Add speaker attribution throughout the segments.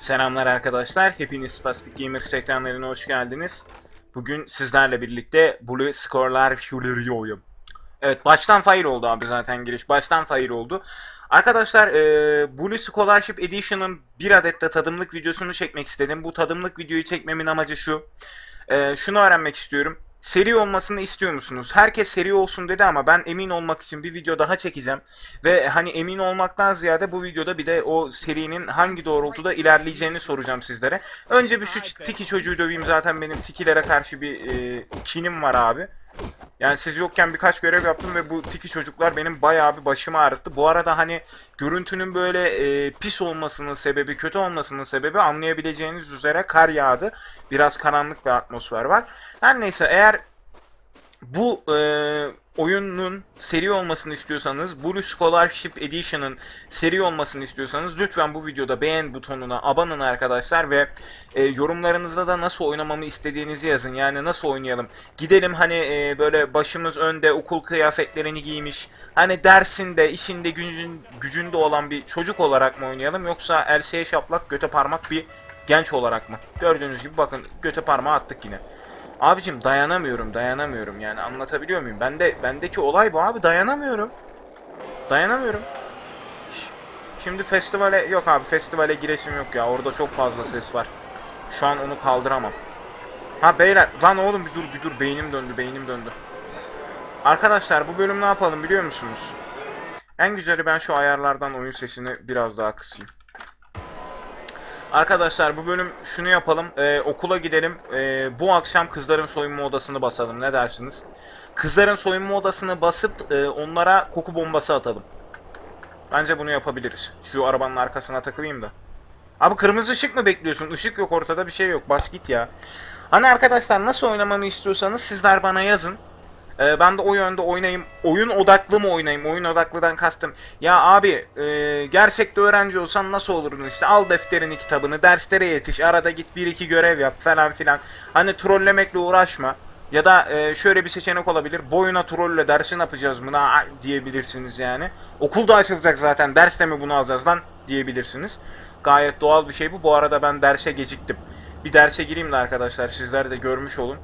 Speaker 1: Selamlar arkadaşlar. Hepiniz Spastic Gamers ekranlarına hoş geldiniz. Bugün sizlerle birlikte Blue Score'lar Fury'oyum. Evet baştan fire oldu abi zaten giriş. Baştan fire oldu. Arkadaşlar e, Blue Scholarship Edition'ın bir adet de tadımlık videosunu çekmek istedim. Bu tadımlık videoyu çekmemin amacı şu. E, şunu öğrenmek istiyorum. Seri olmasını istiyor musunuz? Herkes seri olsun dedi ama ben emin olmak için bir video daha çekeceğim. Ve hani emin olmaktan ziyade bu videoda bir de o serinin hangi doğrultuda ilerleyeceğini soracağım sizlere. Önce bir şu tiki çocuğu döveyim zaten benim tikilere karşı bir e, kinim var abi. Yani siz yokken birkaç görev yaptım ve bu tiki çocuklar benim bayağı bir başımı ağrıttı. Bu arada hani görüntünün böyle e, pis olmasının sebebi, kötü olmasının sebebi anlayabileceğiniz üzere kar yağdı. Biraz karanlık bir atmosfer var. Her neyse eğer bu e, oyunun seri olmasını istiyorsanız, Blue Scholarship Edition'ın seri olmasını istiyorsanız lütfen bu videoda beğen butonuna abanın arkadaşlar ve e, yorumlarınızda da nasıl oynamamı istediğinizi yazın. Yani nasıl oynayalım? Gidelim hani e, böyle başımız önde okul kıyafetlerini giymiş, hani dersinde, işinde, gücün, gücünde olan bir çocuk olarak mı oynayalım yoksa elseye şaplak, göte parmak bir genç olarak mı? Gördüğünüz gibi bakın göte parmağı attık yine. Abicim dayanamıyorum, dayanamıyorum yani anlatabiliyor muyum? Bende bendeki olay bu abi dayanamıyorum. Dayanamıyorum. Şimdi festivale yok abi festivale giresim yok ya. Orada çok fazla ses var. Şu an onu kaldıramam. Ha beyler lan oğlum bir dur bir dur beynim döndü beynim döndü. Arkadaşlar bu bölüm ne yapalım biliyor musunuz? En güzeli ben şu ayarlardan oyun sesini biraz daha kısayım. Arkadaşlar bu bölüm şunu yapalım. Ee, okula gidelim. Ee, bu akşam kızların soyunma odasını basalım. Ne dersiniz? Kızların soyunma odasını basıp e, onlara koku bombası atalım. Bence bunu yapabiliriz. Şu arabanın arkasına takılayım da. Abi kırmızı ışık mı bekliyorsun? Işık yok ortada bir şey yok. Bas git ya. Hani arkadaşlar nasıl oynamamı istiyorsanız sizler bana yazın. Ee, ben de o yönde oynayayım. Oyun odaklı mı oynayayım? Oyun odaklıdan kastım. Ya abi e, gerçekte öğrenci olsan nasıl olurdun işte al defterini kitabını derslere yetiş arada git bir iki görev yap falan filan. Hani trollemekle uğraşma. Ya da e, şöyle bir seçenek olabilir. Boyuna trolle dersi ne yapacağız buna diyebilirsiniz yani. Okulda açılacak zaten derste mi bunu alacağız lan diyebilirsiniz. Gayet doğal bir şey bu. Bu arada ben derse geciktim. Bir derse gireyim de arkadaşlar sizler de görmüş olun.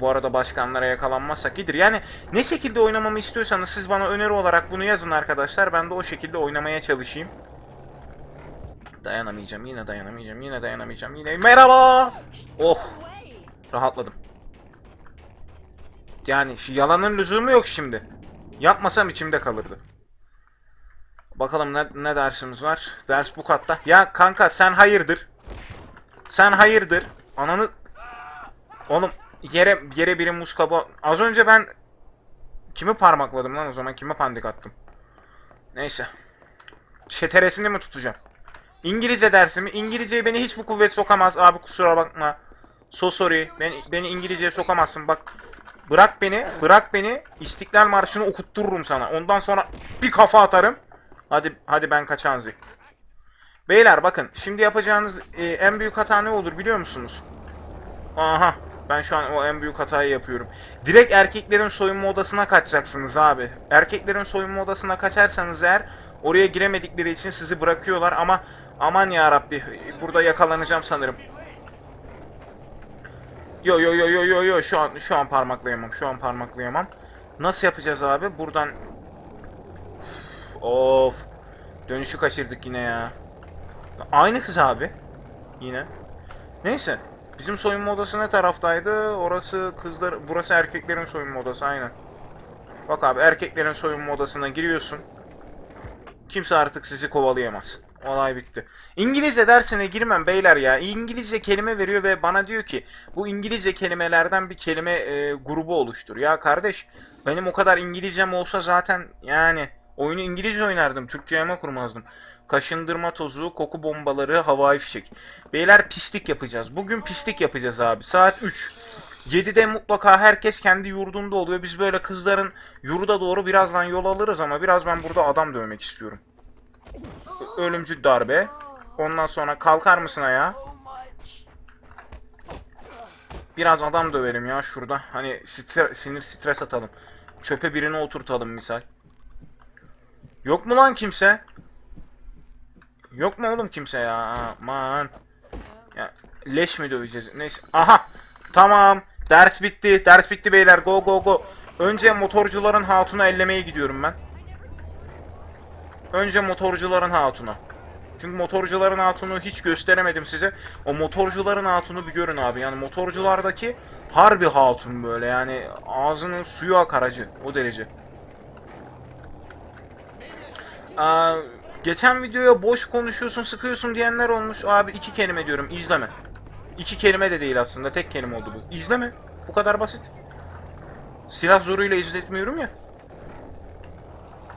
Speaker 1: Bu arada başkanlara yakalanmazsak iyidir. Yani ne şekilde oynamamı istiyorsanız siz bana öneri olarak bunu yazın arkadaşlar. Ben de o şekilde oynamaya çalışayım. Dayanamayacağım. Yine dayanamayacağım. Yine dayanamayacağım. Yine merhaba. Oh. Rahatladım. Yani şu yalanın lüzumu yok şimdi. Yapmasam içimde kalırdı. Bakalım ne, ne dersimiz var? Ders bu katta. Ya kanka sen hayırdır? Sen hayırdır? Ananı... Oğlum yere yere biri muz kabuğu... Az önce ben kimi parmakladım lan o zaman? Kime pandik attım? Neyse. Çeteresini mi tutacağım? İngilizce dersimi. İngilizceye beni hiç bu kuvvet sokamaz abi kusura bakma. So sorry. Beni, beni İngilizceye sokamazsın bak. Bırak beni. Bırak beni. İstiklal Marşı'nı okuttururum sana. Ondan sonra bir kafa atarım. Hadi hadi ben kaçanzi. Beyler bakın şimdi yapacağınız e, en büyük hata ne olur biliyor musunuz? Aha ben şu an o en büyük hatayı yapıyorum. Direkt erkeklerin soyunma odasına kaçacaksınız abi. Erkeklerin soyunma odasına kaçarsanız eğer oraya giremedikleri için sizi bırakıyorlar ama aman ya Rabbi burada yakalanacağım sanırım. Yo yo yo yo yo yo şu an şu an parmaklayamam. Şu an parmaklayamam. Nasıl yapacağız abi? Buradan Of. Dönüşü kaçırdık yine ya. Aynı kız abi. Yine. Neyse. Bizim soyunma odası ne taraftaydı? Orası kızlar, burası erkeklerin soyunma odası aynen. Bak abi erkeklerin soyunma odasına giriyorsun. Kimse artık sizi kovalayamaz. Olay bitti. İngilizce dersine girmem beyler ya. İngilizce kelime veriyor ve bana diyor ki bu İngilizce kelimelerden bir kelime e, grubu oluştur. Ya kardeş benim o kadar İngilizcem olsa zaten yani oyunu İngilizce oynardım. Türkçe kurmazdım. Kaşındırma tozu, koku bombaları, havai fişek. Beyler pislik yapacağız. Bugün pislik yapacağız abi. Saat 3. 7'de mutlaka herkes kendi yurdunda oluyor. Biz böyle kızların yurda doğru birazdan yol alırız ama biraz ben burada adam dövmek istiyorum. Ölümcül darbe. Ondan sonra kalkar mısın ayağa? Biraz adam döverim ya şurada. Hani stre- sinir stres atalım. Çöpe birini oturtalım misal. Yok mu lan kimse? Yok mu oğlum kimse ya? Aman. Ya leş mi döveceğiz? Neyse. Aha. Tamam. Ders bitti. Ders bitti beyler. Go go go. Önce motorcuların hatunu ellemeye gidiyorum ben. Önce motorcuların hatunu. Çünkü motorcuların hatunu hiç gösteremedim size. O motorcuların hatunu bir görün abi. Yani motorculardaki harbi hatun böyle. Yani ağzının suyu akar acı. O derece. Aa, geçen videoya boş konuşuyorsun, sıkıyorsun diyenler olmuş. Abi iki kelime diyorum. izleme. İki kelime de değil aslında. Tek kelime oldu bu. İzleme. Bu kadar basit. Silah zoruyla izletmiyorum ya.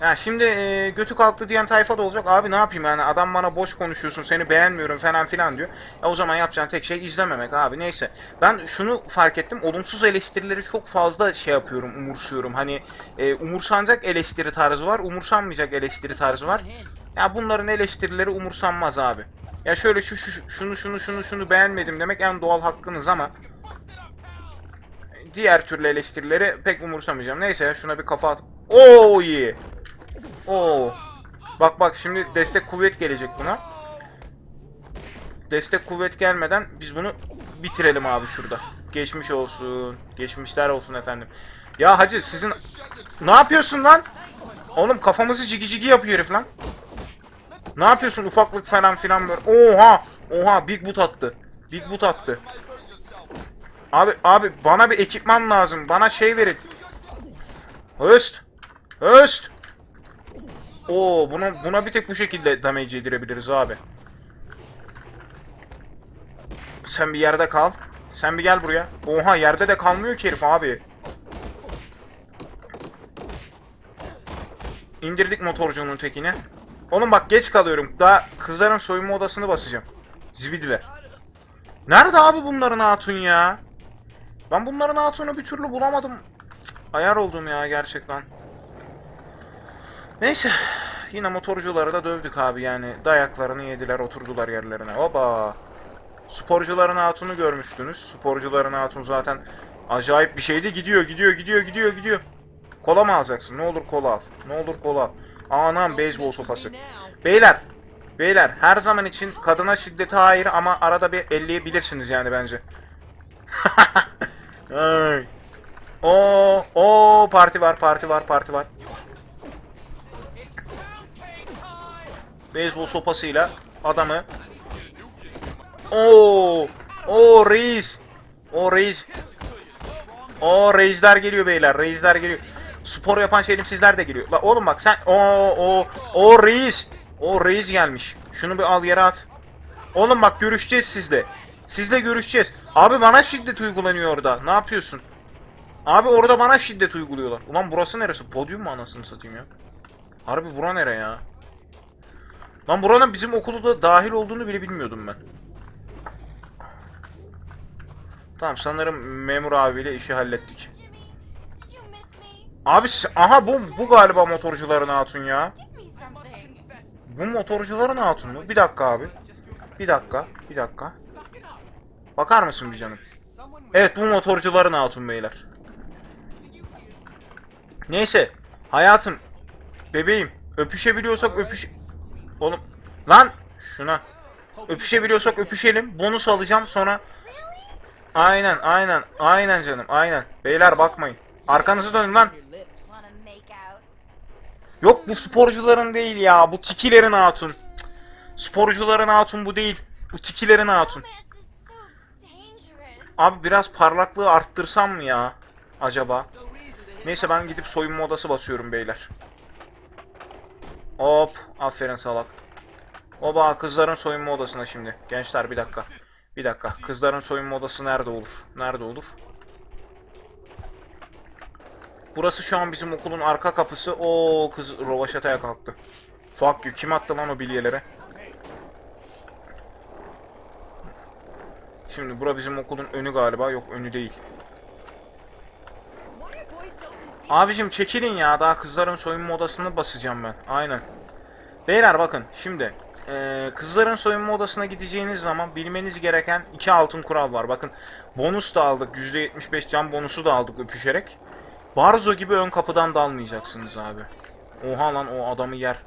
Speaker 1: Ya şimdi e, götü kalktı diyen tayfa da olacak. Abi ne yapayım yani adam bana boş konuşuyorsun seni beğenmiyorum falan filan diyor. E, o zaman yapacağın tek şey izlememek abi neyse. Ben şunu fark ettim. Olumsuz eleştirileri çok fazla şey yapıyorum, umursuyorum. Hani e, umursanacak eleştiri tarzı var, umursanmayacak eleştiri tarzı var. Ya bunların eleştirileri umursanmaz abi. Ya şöyle şu, şu şunu şunu şunu şunu beğenmedim demek en doğal hakkınız ama diğer türlü eleştirileri pek umursamayacağım. Neyse ya şuna bir kafa at. Oo iyi. Oo. Bak bak şimdi destek kuvvet gelecek buna. Destek kuvvet gelmeden biz bunu bitirelim abi şurada. Geçmiş olsun. Geçmişler olsun efendim. Ya hacı sizin ne yapıyorsun lan? Oğlum kafamızı cigi cigi yapıyor herif lan. Ne yapıyorsun ufaklık falan filan böyle. Oha! Oha Big Boot attı. Big Boot attı. Abi abi bana bir ekipman lazım. Bana şey verin. Höst. Höst. Oo buna buna bir tek bu şekilde damage yedirebiliriz abi. Sen bir yerde kal. Sen bir gel buraya. Oha yerde de kalmıyor ki herif abi. İndirdik motorcunun tekini. Oğlum bak geç kalıyorum. Daha kızların soyunma odasını basacağım. Zibidiler. Nerede abi bunların hatun ya? Ben bunların hatunu bir türlü bulamadım. Ayar oldum ya gerçekten. Neyse. Yine motorcuları da dövdük abi yani. Dayaklarını yediler oturdular yerlerine. Oba. Sporcuların hatunu görmüştünüz. Sporcuların hatun zaten acayip bir şeydi. Gidiyor gidiyor gidiyor gidiyor gidiyor. Kola mı alacaksın? Ne olur kola al. Ne olur kola al. Anam beyzbol sopası. Beyler. Beyler her zaman için kadına şiddete hayır ama arada bir elleyebilirsiniz yani bence. O o parti var parti var parti var. Beyzbol sopasıyla adamı Oo! O reis. O reis. O reisler geliyor beyler. Reisler geliyor. Spor yapan şerifsizler de geliyor. La oğlum bak sen o o o reis. O reis gelmiş. Şunu bir al yere at. Oğlum bak görüşeceğiz sizle. Sizle görüşeceğiz. Abi bana şiddet uygulanıyor orada. Ne yapıyorsun? Abi orada bana şiddet uyguluyorlar. Ulan burası neresi? Podyum mu anasını satayım ya? Harbi bura nere ya? Lan buranın bizim okulu da dahil olduğunu bile bilmiyordum ben. Tamam sanırım memur abiyle işi hallettik. Abi aha bu bu galiba motorcuların hatun ya. Bu motorcuların hatun mu? Bir dakika abi. Bir dakika, bir dakika. Bakar mısın bir canım? Evet bu motorcuların hatun beyler. Neyse. Hayatım. Bebeğim. Öpüşebiliyorsak öpüş... Oğlum. Lan. Şuna. Öpüşebiliyorsak öpüşelim. Bonus alacağım sonra. Aynen aynen. Aynen canım aynen. Beyler bakmayın. Arkanızı dönün lan. Yok bu sporcuların değil ya. Bu tikilerin hatun. Sporcuların hatun bu değil. Bu tikilerin hatun. Abi biraz parlaklığı arttırsam mı ya? Acaba? Neyse ben gidip soyunma odası basıyorum beyler. Hop. Aferin salak. Oba kızların soyunma odasına şimdi. Gençler bir dakika. Bir dakika. Kızların soyunma odası nerede olur? Nerede olur? Burası şu an bizim okulun arka kapısı. Oo kız rovaşataya kalktı. Fuck you. Kim attı lan o bilyelere? Şimdi bura bizim okulun önü galiba. Yok önü değil. Abicim çekilin ya. Daha kızların soyunma odasını basacağım ben. Aynen. Beyler bakın şimdi. eee, kızların soyunma odasına gideceğiniz zaman bilmeniz gereken iki altın kural var. Bakın bonus da aldık. %75 can bonusu da aldık öpüşerek. Barzo gibi ön kapıdan dalmayacaksınız abi. Oha lan o adamı yer.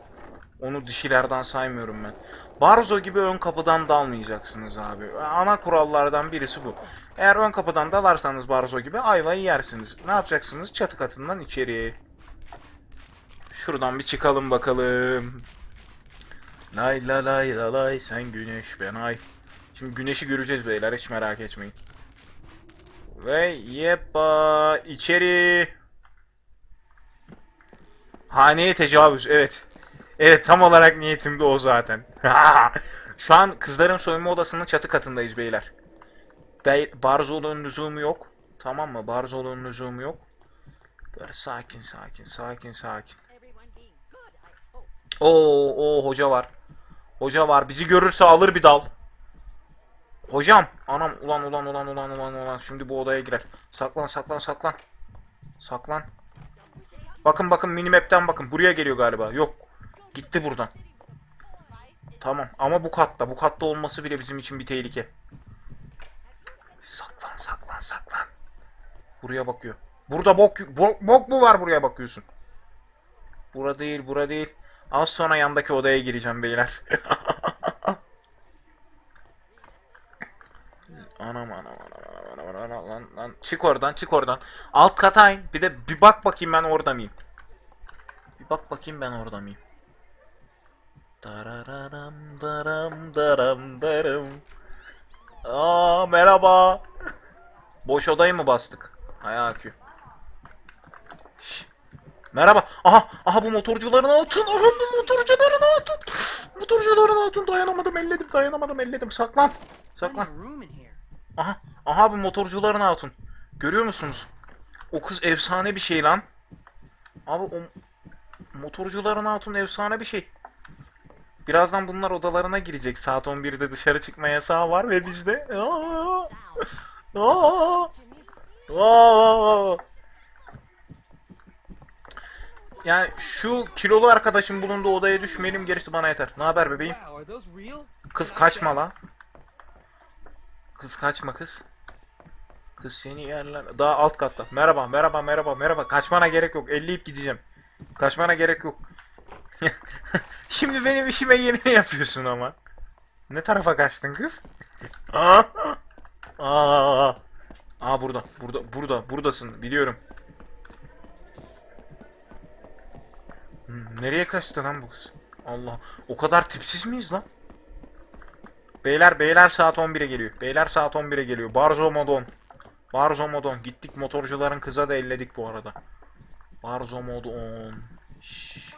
Speaker 1: Onu dişilerden saymıyorum ben. Barzo gibi ön kapıdan dalmayacaksınız abi. Ana kurallardan birisi bu. Eğer ön kapıdan dalarsanız Barzo gibi ayvayı yersiniz. Ne yapacaksınız? Çatı katından içeri. Şuradan bir çıkalım bakalım. Lay la lay la lay sen güneş ben ay. Şimdi güneşi göreceğiz beyler hiç merak etmeyin. Ve yeppa içeri. Haneye tecavüz evet. Evet tam olarak niyetim de o zaten. Şu an kızların soyunma odasının çatı katındayız beyler. Bey, Barzolu'nun lüzumu yok. Tamam mı? Barzolu'nun lüzumu yok. Böyle sakin sakin sakin sakin. Oo, oo hoca var. Hoca var. Bizi görürse alır bir dal. Hocam. Anam ulan ulan ulan ulan ulan ulan. Şimdi bu odaya girer. Saklan saklan saklan. Saklan. Bakın bakın minimap'ten bakın. Buraya geliyor galiba. Yok. Gitti buradan. Tamam ama bu katta. Bu katta olması bile bizim için bir tehlike. Saklan saklan saklan. Buraya bakıyor. Burada bok, bok, bok mu var buraya bakıyorsun? Bura değil bura değil. Az sonra yandaki odaya gireceğim beyler. anam anam anam anam anam lan lan çık oradan çık oradan. Alt kata in. Bir de bir bak bakayım ben orada mıyım? Bir bak bakayım ben orada mıyım? Dararam daram daram daram. Aa merhaba. Boş odayı mı bastık? Hay. Merhaba. Aha, aha bu motorcuların altın. Aha bu motorcuların altın. Motorcuların altın. Dayanamadım, elledim, dayanamadım, elledim. Saklan. Saklan. Aha, aha bu motorcuların altın. Görüyor musunuz? O kız efsane bir şey lan. Abi o motorcuların altın efsane bir şey. Birazdan bunlar odalarına girecek. Saat 11'de dışarı çıkma yasağı var ve bizde. Aa, aa, aa. Yani şu kilolu arkadaşım bulunduğu odaya düşmeyelim gerisi bana yeter. Ne haber bebeğim? Kız kaçma la. Kız kaçma kız. Kız seni yerler. Daha alt katta. Merhaba, merhaba, merhaba, merhaba. Kaçmana gerek yok. Elleyip gideceğim. Kaçmana gerek yok. Şimdi benim işime yeni yapıyorsun ama. Ne tarafa kaçtın kız? Aa, aa, aa burada, burada, burada, buradasın. Biliyorum. Nereye kaçtı lan bu kız? Allah. O kadar tipsiz miyiz lan? Beyler beyler saat 11'e geliyor. Beyler saat 11'e geliyor. Barzo Modon. Barzo Modon. Gittik motorcuların kıza da elledik bu arada. Barzo Modon. Şşş.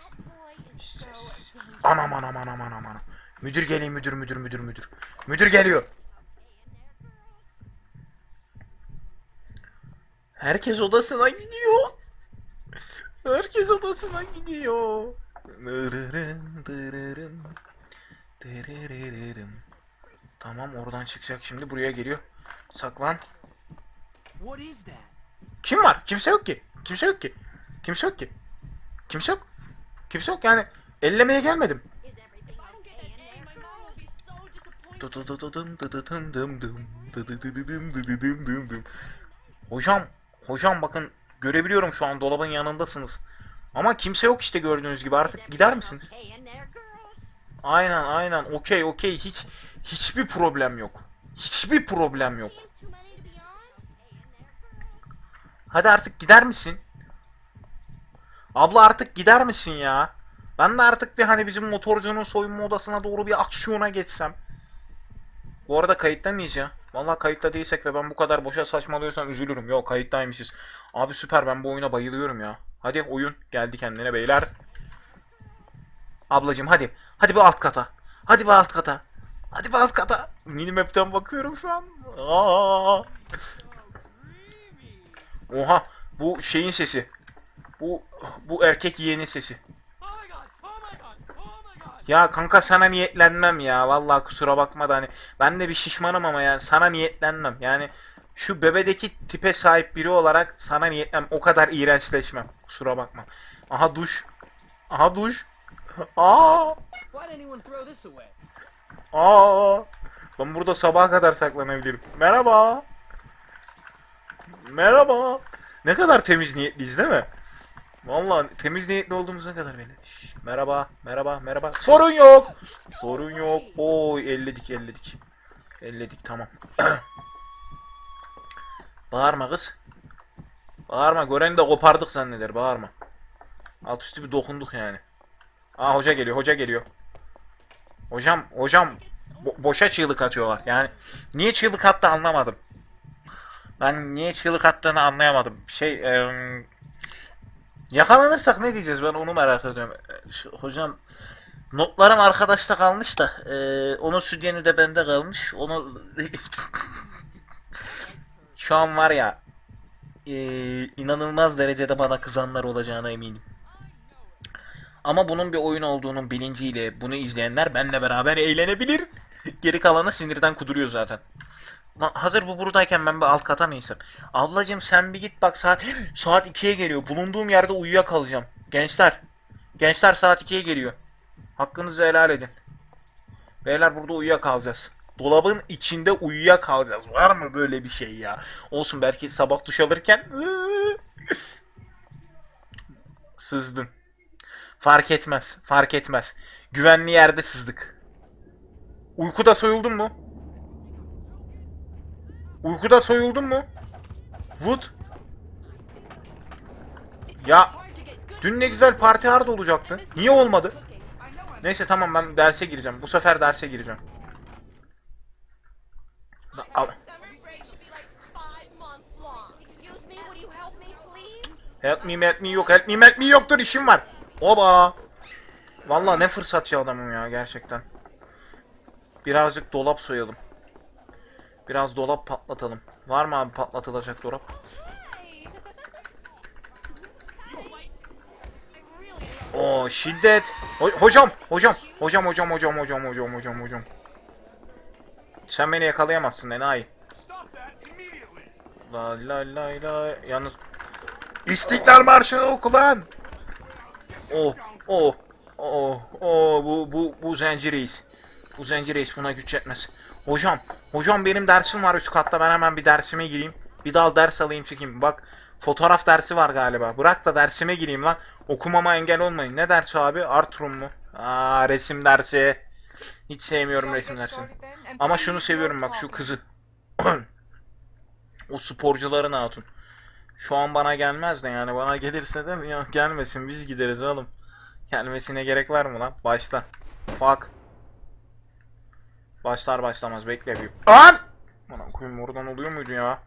Speaker 1: Sessiz. Anam anam anam anam anam. Müdür geliyor müdür müdür müdür müdür. Müdür geliyor. Herkes odasına gidiyor. Herkes odasına gidiyor. Tamam oradan çıkacak şimdi buraya geliyor. Saklan. Kim var? Kimse yok ki. Kimse yok ki. Kimse yok ki. Kimse yok. Kimse yok yani. Ellemeye gelmedim. Hocam, hocam bakın görebiliyorum şu an dolabın yanındasınız. Ama kimse yok işte gördüğünüz gibi artık gider misiniz? Aynen aynen okey okey hiç hiçbir problem yok. Hiçbir problem yok. Hadi artık gider misin? Abla artık gider misin ya? Ben de artık bir hani bizim motorcunun soyunma odasına doğru bir aksiyona geçsem. Bu arada kayıtta mıyız ya? Vallahi kayıtta değilsek ve ben bu kadar boşa saçmalıyorsam üzülürüm. Yok kayıttaymışız. Abi süper ben bu oyuna bayılıyorum ya. Hadi oyun geldi kendine beyler. Ablacım hadi. Hadi bir alt kata. Hadi bir alt kata. Hadi bir alt kata. Minimap'ten bakıyorum şu an. Aa. Oha bu şeyin sesi. Bu bu erkek yeğenin sesi. Ya kanka sana niyetlenmem ya. Vallahi kusura bakma da hani ben de bir şişmanım ama yani sana niyetlenmem. Yani şu bebedeki tipe sahip biri olarak sana niyetlen o kadar iğrençleşmem. Kusura bakma. Aha duş. Aha duş. Aa! Aa! Ben burada sabaha kadar saklanabilirim. Merhaba. Merhaba. Ne kadar temiz niyetliyiz değil mi? Vallahi temiz niyetli olduğumuza kadar beyler. Şş, merhaba, merhaba, merhaba. Sorun yok. Sorun yok. Oy elledik, elledik. Elledik tamam. Bağırma kız. Bağırma. Göreni de kopardık zanneder. Bağırma. Alt üstü bir dokunduk yani. Aa hoca geliyor, hoca geliyor. Hocam, hocam bo- boşa çığlık atıyorlar. Yani niye çığlık attı anlamadım. Ben niye çığlık attığını anlayamadım. Şey, em, yakalanırsak ne diyeceğiz ben onu merak ediyorum. E, şu- Hocam notlarım arkadaşta kalmış da e, onun sütyeni de bende kalmış. Onu şu an var ya e, inanılmaz derecede bana kızanlar olacağına eminim. Ama bunun bir oyun olduğunun bilinciyle bunu izleyenler benimle beraber eğlenebilir. Geri kalanı sinirden kuduruyor zaten. Lan hazır bu buradayken ben bir alt kata mı insem? Ablacım sen bir git bak saat saat 2'ye geliyor. Bulunduğum yerde uyuyakalacağım. Gençler. Gençler saat 2'ye geliyor. Hakkınızı helal edin. Beyler burada uyuyakalacağız. Dolabın içinde uyuyakalacağız. Var mı böyle bir şey ya? Olsun belki sabah duş alırken sızdın. Fark etmez. Fark etmez. Güvenli yerde sızdık. Uykuda soyuldun mu? Uykuda soyuldun mu? Wood? Ya dün ne güzel parti hard olacaktı. Niye olmadı? Neyse tamam ben derse gireceğim. Bu sefer derse gireceğim. Al.
Speaker 2: Help me?
Speaker 1: Help me yok. Help me help me yoktur işim var. Oba. Vallahi ne fırsatçı adamım ya gerçekten. Birazcık dolap soyalım. Biraz dolap patlatalım. Var mı abi patlatılacak dolap? Oo şiddet. Ho- hocam, hocam, hocam, hocam, hocam, hocam, hocam, hocam, hocam. Sen beni yakalayamazsın enayi. La la la la. Yalnız İstiklal Marşı'nı oku lan. Oh, oh, oh, oh, bu, bu, bu zenci reis. Bu zenci reis buna güç yetmez. Hocam, hocam benim dersim var üst katta. Ben hemen bir dersime gireyim. Bir dal ders alayım çıkayım. Bak, fotoğraf dersi var galiba. Bırak da dersime gireyim lan. Okumama engel olmayın. Ne dersi abi? Artrum mu? Aa, resim dersi. Hiç sevmiyorum resim dersini. Ama şunu seviyorum bak şu kızı. o sporcuların hatun. Şu an bana gelmez de yani bana gelirse de ya gelmesin biz gideriz oğlum. Gelmesine gerek var mı lan? Başla. Fuck. Başlar başlamaz bekle bir. An! Ulan koyun oradan oluyor muydu ya?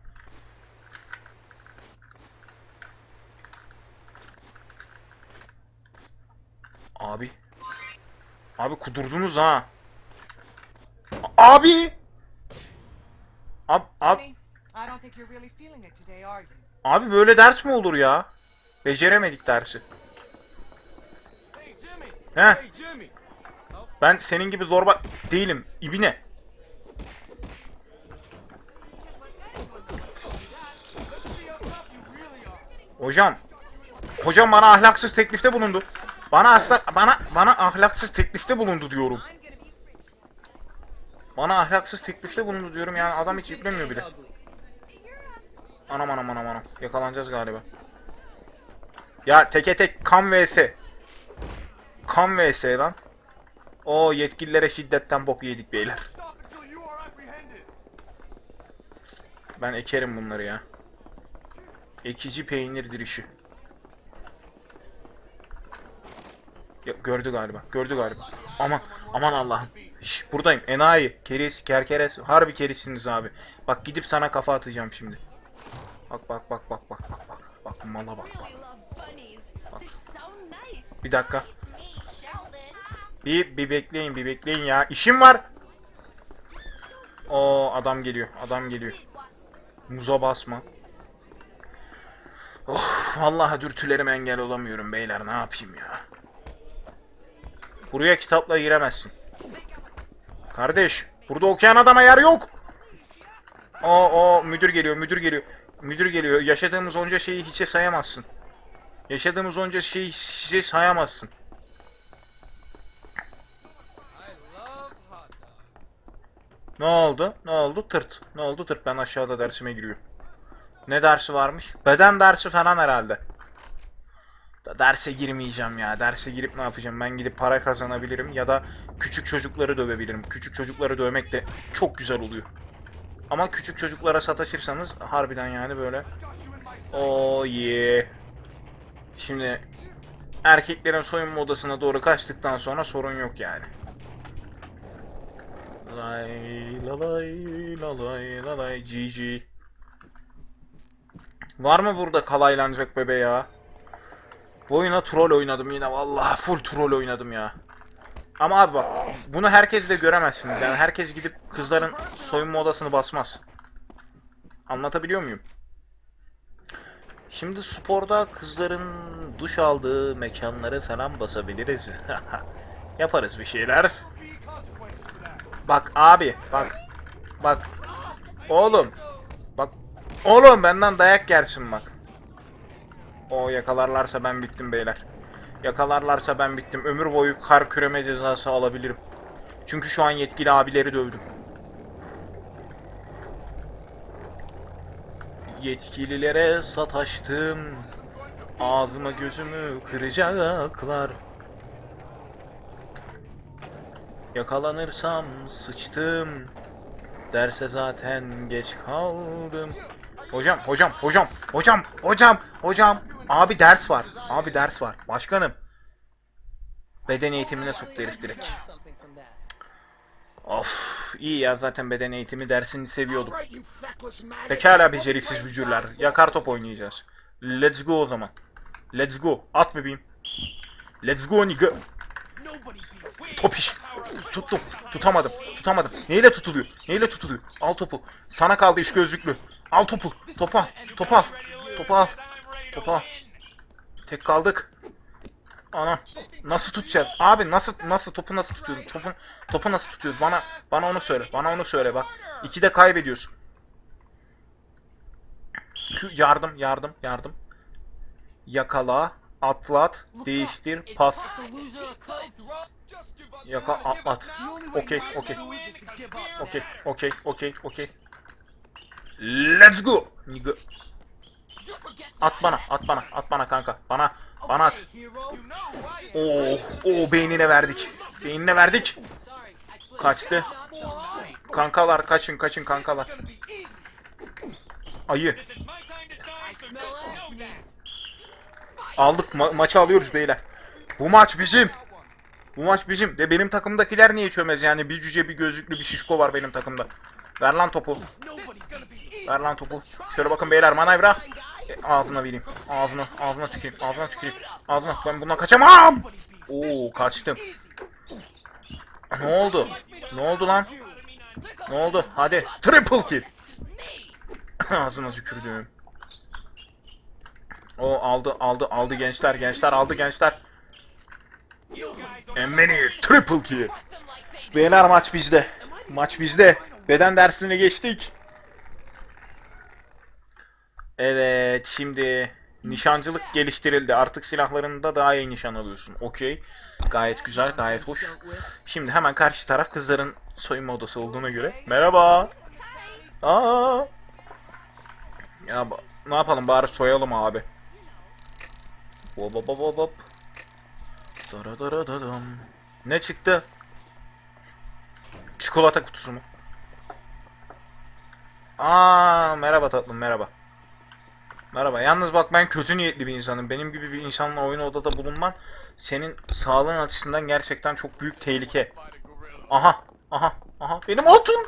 Speaker 1: Abi. Abi kudurdunuz ha. Abi. Ab ab. Abi böyle ders mi olur ya? Beceremedik dersi.
Speaker 3: He.
Speaker 1: Ben senin gibi zorba değilim. İbine. Hocam. Hocam bana ahlaksız teklifte bulundu. Bana asla, bana bana ahlaksız teklifte bulundu diyorum. Bana ahlaksız teklifte bulundu diyorum yani adam hiç iplemiyor bile. Anam anam anam anam. Yakalanacağız galiba. Ya teke tek kan vs. Kan vs lan. O yetkililere şiddetten bok yedik beyler. Ben ekerim bunları ya. Ekici peynir dirişi. Ya, gördü galiba. Gördü galiba. Aman aman Allah'ım. Şş, buradayım. Enayi, keris, kerkeres. Harbi kerisiniz abi. Bak gidip sana kafa atacağım şimdi. Bak bak bak bak bak bak bak. Bak mala bak bak.
Speaker 2: nice.
Speaker 1: Bir dakika. Bir, bir bekleyin bir bekleyin ya. İşim var. O adam geliyor. Adam geliyor. Muza basma. Of vallahi dürtülerime engel olamıyorum beyler ne yapayım ya. Buraya kitapla giremezsin. Kardeş burada okuyan adama yer yok. O o müdür geliyor müdür geliyor. Müdür geliyor. Yaşadığımız onca şeyi hiçe sayamazsın. Yaşadığımız onca şeyi hiçe sayamazsın. Ne oldu? Ne oldu? Tırt. Ne oldu? Tırt. Ben aşağıda dersime giriyorum. Ne dersi varmış? Beden dersi falan herhalde. Da derse girmeyeceğim ya. Derse girip ne yapacağım? Ben gidip para kazanabilirim ya da küçük çocukları dövebilirim. Küçük çocukları dövmek de çok güzel oluyor. Ama küçük çocuklara sataşırsanız harbiden yani böyle
Speaker 4: sights.
Speaker 1: Oh yeah. Şimdi erkeklerin soyunma odasına doğru kaçtıktan sonra sorun yok yani. Lay la lay la lay la lay GG. Var mı burada kalaylanacak bebe ya? Bu oyuna troll oynadım yine vallahi full troll oynadım ya. Ama abi bak bunu herkes de göremezsiniz yani herkes gidip kızların soyunma odasını basmaz. Anlatabiliyor muyum? Şimdi sporda kızların duş aldığı mekanları falan basabiliriz. Yaparız bir şeyler. Bak abi bak. Bak. Oğlum. Bak. Oğlum benden dayak yersin bak. O yakalarlarsa ben bittim beyler. Yakalarlarsa ben bittim. Ömür boyu kar küreme cezası alabilirim. Çünkü şu an yetkili abileri dövdüm. Yetkililere sataştım. Ağzıma gözümü kıracaklar. Yakalanırsam sıçtım. Derse zaten geç kaldım. Hocam, hocam, hocam, hocam, hocam, hocam. Abi ders var. Abi ders var. Başkanım. Beden eğitimine soktu herif direkt. Of, iyi ya zaten beden eğitimi dersini seviyordum. Pekala beceriksiz bücürler. Yakar top oynayacağız. Let's go o zaman. Let's go. At bebeğim. Let's go nigga. Top iş. Tuttum. Tutamadım. Tutamadım. Neyle tutuluyor? Neyle tutuluyor? Al topu. Sana kaldı iş gözlüklü. Al topu. Topu al. Topu al. Tek kaldık. Ana. Nasıl tutacağız? Abi nasıl nasıl topu nasıl tutuyoruz? Topu topu nasıl tutuyoruz? Bana bana onu söyle. Bana onu söyle bak. İki de kaybediyorsun. Yardım, yardım, yardım. Yakala, atlat, değiştir, pas. Yaka, atlat. Okey, okey. Okey, okey, okey, okey. Let's go. Nigga. At bana, at bana, at bana kanka. Bana, bana at. Oo, oo beynine verdik. Beynine verdik. Kaçtı. Kankalar kaçın, kaçın kankalar. Ayı. Aldık ma- maçı alıyoruz beyler. Bu maç bizim. Bu maç bizim. De benim takımdakiler niye çömez yani? Bir cüce, bir gözlüklü, bir şişko var benim takımda. Ver lan topu. Ver lan topu. Şöyle bakın beyler manevra. E, ağzına vereyim. Ağzına, ağzına tüküreyim. Ağzına tüküreyim. Ağzına. Ben bundan kaçamam. Oo kaçtım. Ne oldu? Ne oldu lan? Ne oldu? Hadi. Triple kill. Ağzına tükürdüm. O aldı aldı aldı gençler gençler aldı gençler. Emmeni triple kill. Beyler maç bizde. Maç bizde. Beden dersine geçtik. Evet şimdi nişancılık geliştirildi. Artık silahlarında daha iyi nişan alıyorsun. Okey. Gayet güzel, gayet hoş. Şimdi hemen karşı taraf kızların soyunma odası olduğuna göre. Merhaba. Aa. Ya ne yapalım bari soyalım abi. Hop hop hop hop hop. Daradararadam. Ne çıktı? Çikolata kutusu mu? Aa merhaba tatlım merhaba. Merhaba. Yalnız bak ben kötü niyetli bir insanım. Benim gibi bir insanla oyun odada bulunman senin sağlığın açısından gerçekten çok büyük tehlike. Aha, aha, aha. Benim altın.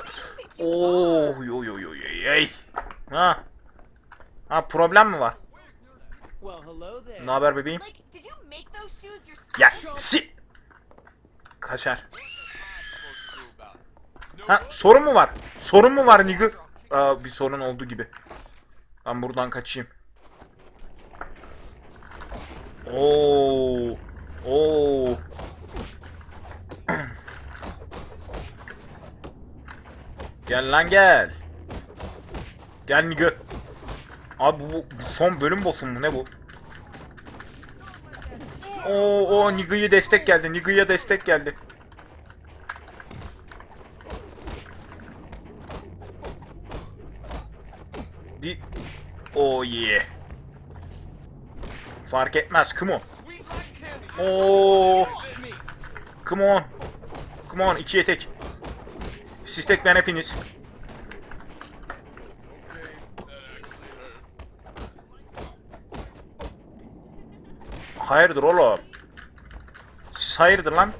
Speaker 1: Oo, yo yo yo yo yo. Ha. Ha problem mi var?
Speaker 3: Well, hello there.
Speaker 1: Ne haber bebeğim?
Speaker 2: Like, did you make those shoes yourself?
Speaker 1: Ya si. Kaçar. Ha sorun mu var? Sorun mu var nigga? Aa, bir sorun oldu gibi. Ben buradan kaçayım. Oo. Oo. gel lan gel. Gel nigga. Abi bu, bu son bölüm boss'u mu ne bu? Oo, o Nigı'ya destek geldi. Nigı'ya destek geldi. Bir Oh yeah. Fark etmez. Come on. Oo. Come on. Come on. İkiye tek. Siz tek ben hepiniz. Hayırdır oğlum? Siz hayırdır lan?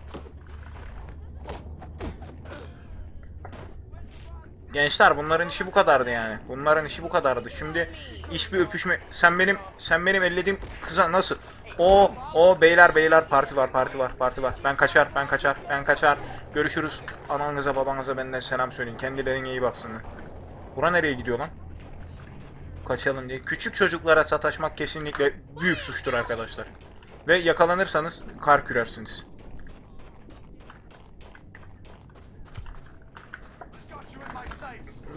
Speaker 1: Gençler bunların işi bu kadardı yani. Bunların işi bu kadardı. Şimdi iş bir öpüşme. Sen benim sen benim ellediğim kıza nasıl? O o beyler beyler parti var parti var parti var. Ben kaçar ben kaçar ben kaçar. Görüşürüz. Ananıza babanıza benden selam söyleyin. Kendilerine iyi baksınlar. Bura nereye gidiyor lan? Kaçalım diye. Küçük çocuklara sataşmak kesinlikle büyük suçtur arkadaşlar. Ve yakalanırsanız kar kürersiniz.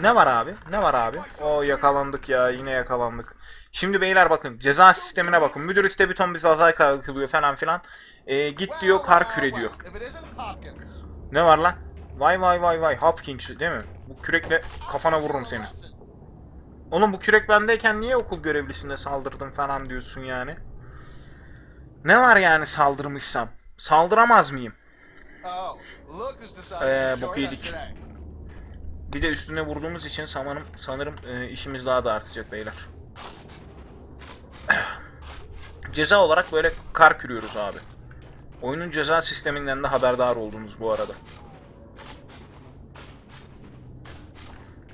Speaker 1: Ne var abi? Ne var abi? O yakalandık ya yine yakalandık. Şimdi beyler bakın ceza sistemine bakın. Müdür iste bir ton bize azay kalkılıyor falan filan. Ee, git diyor kar küre diyor. Ne var lan? Vay vay vay vay Hopkins değil mi? Bu kürekle kafana vururum seni. Oğlum bu kürek bendeyken niye okul görevlisine saldırdın falan diyorsun yani? Ne var yani saldırmışsam? Saldıramaz mıyım?
Speaker 4: Oh,
Speaker 1: Ee,
Speaker 4: join
Speaker 1: boku yedik. Bir de üstüne vurduğumuz için sanırım, sanırım e, işimiz daha da artacak beyler. Ceza olarak böyle kar kürüyoruz abi. Oyunun ceza sisteminden de haberdar oldunuz bu arada.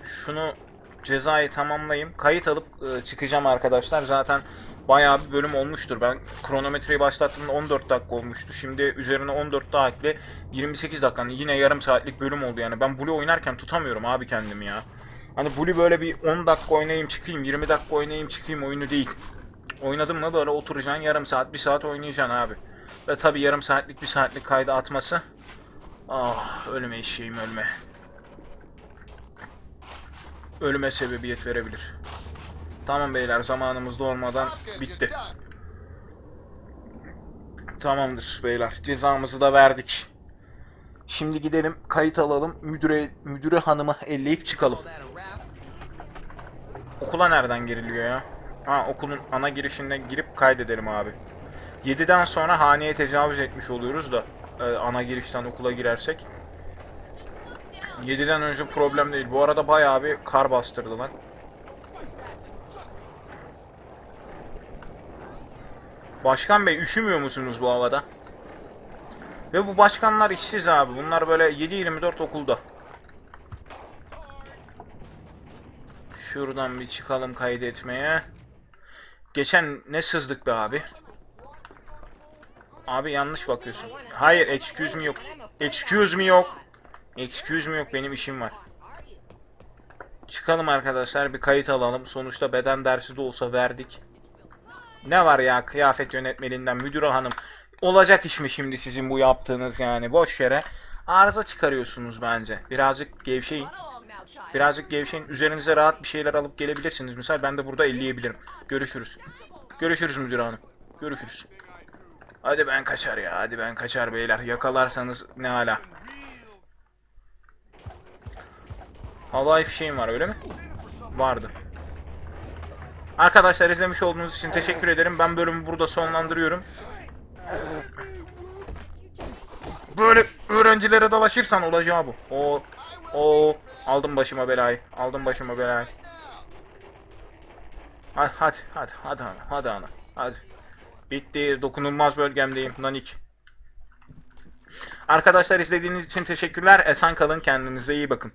Speaker 1: Şunu cezayı tamamlayayım. Kayıt alıp e, çıkacağım arkadaşlar. Zaten bayağı bir bölüm olmuştur. Ben kronometreyi başlattığımda 14 dakika olmuştu. Şimdi üzerine 14 daha ekle 28 dakika. Hani yine yarım saatlik bölüm oldu yani. Ben Blue oynarken tutamıyorum abi kendimi ya. Hani Blue böyle bir 10 dakika oynayayım çıkayım, 20 dakika oynayayım çıkayım oyunu değil. Oynadın mı böyle oturacaksın yarım saat, bir saat oynayacaksın abi. Ve tabi yarım saatlik, bir saatlik kayda atması. Ah ölüme eşeğim ölme. Ölüme sebebiyet verebilir. Tamam beyler zamanımız dolmadan bitti. Tamamdır beyler. Cezamızı da verdik. Şimdi gidelim kayıt alalım. Müdüre müdüre hanımı elleyip çıkalım. Okula nereden giriliyor ya? Ha okulun ana girişinden girip kaydedelim abi. 7'den sonra haneye tecavüz etmiş oluyoruz da e, ana girişten okula girersek. 7'den önce problem değil. Bu arada bayağı bir kar bastırdı lan. Başkan Bey üşümüyor musunuz bu havada? Ve bu başkanlar işsiz abi. Bunlar böyle 7-24 okulda. Şuradan bir çıkalım kaydetmeye. Geçen ne sızdık be abi? Abi yanlış bakıyorsun. Hayır excuse me yok. Excuse me yok. Excuse me yok benim işim var. Çıkalım arkadaşlar bir kayıt alalım. Sonuçta beden dersi de olsa verdik. Ne var ya kıyafet yönetmeliğinden müdür hanım. Olacak iş mi şimdi sizin bu yaptığınız yani boş yere. Arıza çıkarıyorsunuz bence. Birazcık gevşeyin. Birazcık gevşeyin. Üzerinize rahat bir şeyler alıp gelebilirsiniz. Misal ben de burada elleyebilirim. Görüşürüz. Görüşürüz müdür hanım. Görüşürüz. Hadi ben kaçar ya. Hadi ben kaçar beyler. Yakalarsanız ne hala. Havai fişeğim var öyle mi? Vardı. Arkadaşlar izlemiş olduğunuz için teşekkür ederim. Ben bölümü burada sonlandırıyorum. Böyle öğrencilere dalaşırsan olacağı bu. O o aldım başıma belayı. Aldım başıma belayı. Hadi hadi hadi hadi ana hadi ana hadi. Bitti dokunulmaz bölgemdeyim nanik. Arkadaşlar izlediğiniz için teşekkürler. Esen kalın kendinize iyi bakın.